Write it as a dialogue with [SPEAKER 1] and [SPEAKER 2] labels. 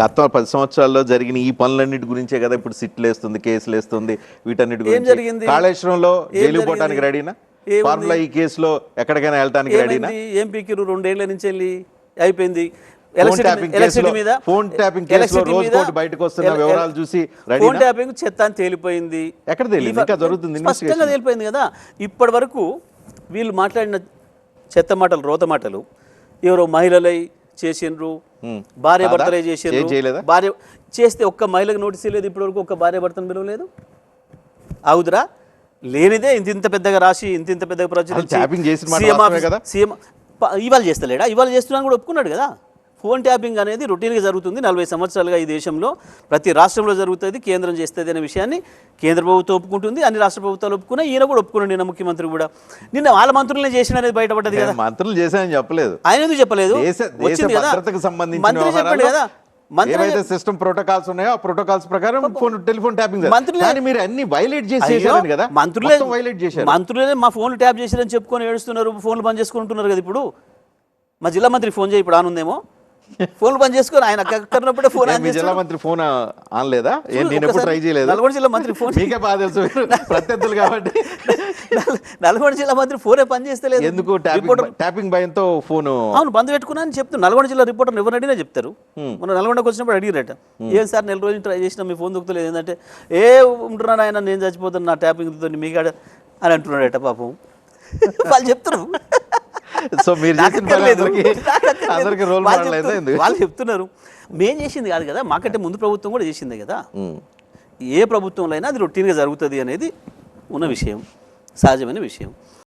[SPEAKER 1] గత పది సంవత్సరాల్లో జరిగిన ఈ పనులన్నిటి గురించే కదా ఇప్పుడు సిట్లు వేస్తుంది కేసులు వేస్తుంది వీటన్నిటి గురించి.
[SPEAKER 2] జరిగింది?
[SPEAKER 1] కాళేశ్వరంలో జైలు? పోవడానికి రెడీనా? ఫార్ములా ఈ కేసులో ఎక్కడికైనా వెళ్ళడానికి రెడీనా?
[SPEAKER 2] పీకిరు రెండేళ్ళ నుంచి వెళ్ళి అయిపోయింది.
[SPEAKER 1] ఫోన్ ట్యాపింగ్ బయటకు వస్తున్న వివరాలు చూసి
[SPEAKER 2] ఫోన్ ట్యాపింగ్ చెత్త అని తేలిపోయింది.
[SPEAKER 1] ఎక్కడ జరుగుతుంది
[SPEAKER 2] స్పష్టంగా. తేలిపోయింది కదా. ఇప్పటి వరకు వీళ్ళు మాట్లాడిన చెత్త మాటలు రోత మాటలు ఎవరో మహిళలై చేసిండ్రు భార్య? భర్తలే చేసిండ్రు? భార్య చేస్తే ఒక్క మహిళకు నోటీస్ లేదు ఇప్పటి వరకు ఒక్క భార్య భర్తను పిలవలేదు? అవుదురా లేనిదే ఇంత ఇంత పెద్దగా రాసి ఇంత ఇంత పెద్దగా
[SPEAKER 1] ట్యాపింగ్ చేసిన
[SPEAKER 2] సీఎం ఇవాళ చేస్తలేడా? ఇవాళ చేస్తున్నాను కూడా ఒప్పుకున్నాడు కదా? ఫోన్ ట్యాపింగ్ అనేది రొటీన్గా జరుగుతుంది. నలభై సంవత్సరాలుగా ఈ దేశంలో ప్రతి రాష్ట్రంలో జరుగుతుంది కేంద్రం చేస్తుంది అనే విషయాన్ని కేంద్ర ప్రభుత్వం ఒప్పుకుంటుంది. అన్ని రాష్ట్ర ప్రభుత్వాలు ఒప్పుకున్నాయి. ఈయన కూడా ఒప్పుకున్నాడు నిన్న ముఖ్యమంత్రి కూడా. నిన్న వాళ్ళ మంత్రులనే చేసిన అనేది బయటపడ్డది కదా.
[SPEAKER 1] మంత్రులు చేశానని చెప్పలేదు.
[SPEAKER 2] ఆయన ఎందుకు చెప్పలేదు? వచ్చింది కదా? మంత్రి చెప్పాడు కదా.
[SPEAKER 1] ఏవైతే సిస్టమ్ ప్రోటోకాల్స్ ఉన్నాయో ఆ ప్రోటోకాల్స్ ప్రకారం ఫోన్ టెలిఫోన్ ట్యాపింగ్
[SPEAKER 2] మంత్రులే-
[SPEAKER 1] మీరు అన్ని వైలేట్ చేసి
[SPEAKER 2] అయ్యో,
[SPEAKER 1] చేశారని కదా
[SPEAKER 2] మంత్రులే
[SPEAKER 1] వైలేట్ చేశారు.
[SPEAKER 2] మంత్రులే మా ఫోన్లు ట్యాప్ చేశారని చెప్పుకొని ఏడుస్తున్నారు. ఫోన్లు బంద్ చేసుకుంటున్నారు కదా ఇప్పుడు? మా జిల్లా మంత్రి ఫోన్ చేయి ఇప్పుడు ఆనుందేమో ఫోన్లు బంద్ చేసుకొని ఆయన అక్కడినప్పుడే ఫోన్
[SPEAKER 1] మీ జిల్లా. మంత్రి ఫోన్ ఆన్ లేదా నేను ఎప్పుడు ట్రై చేయలేదు?
[SPEAKER 2] నల్గొండ జిల్లా మంత్రి ఫోన్
[SPEAKER 1] మీకే బాగా తెలుసు ప్రత్యర్థులు కాబట్టి.
[SPEAKER 2] నల్- నల్గొండ జిల్లా మంత్రి ఫోనే పని చేస్తలేదు.
[SPEAKER 1] ఎందుకు? ట్యాపింగ్ ట్యాపింగ్ భయంతో ఫోన్
[SPEAKER 2] అవును బంద్ పెట్టుకున్నా అని చెప్తాను నల్గొండ జిల్లా రిపోర్టర్ ఎవరు అడిగినా చెప్తారు. మన నల్గొండకు వచ్చినప్పుడు అడిగిరట. ఏం సార్ నెల రోజులు ట్రై చేసినా మీ ఫోన్ దొక్కుతలేదు ఏంటంటే ఏ ఉంటున్నాను ఆయన నేను చచ్చిపోతాను నా ట్యాపింగ్తో మీకాడ అని అంటున్నాడట పాపం. వాళ్ళు చెప్తున్నారు.
[SPEAKER 1] సో మీరు. అందరికీ రోల్
[SPEAKER 2] వాళ్ళు
[SPEAKER 1] మోడల్ అయితే
[SPEAKER 2] వాళ్ళు చెప్తున్నారు. మేం చేసింది కాదు కదా మాకంటే ముందు ప్రభుత్వం కూడా చేసిందే కదా. ఏ ప్రభుత్వంలో అయినా అది రొటీన్గా జరుగుతుంది అనేది ఉన్న విషయం సహజమైన విషయం.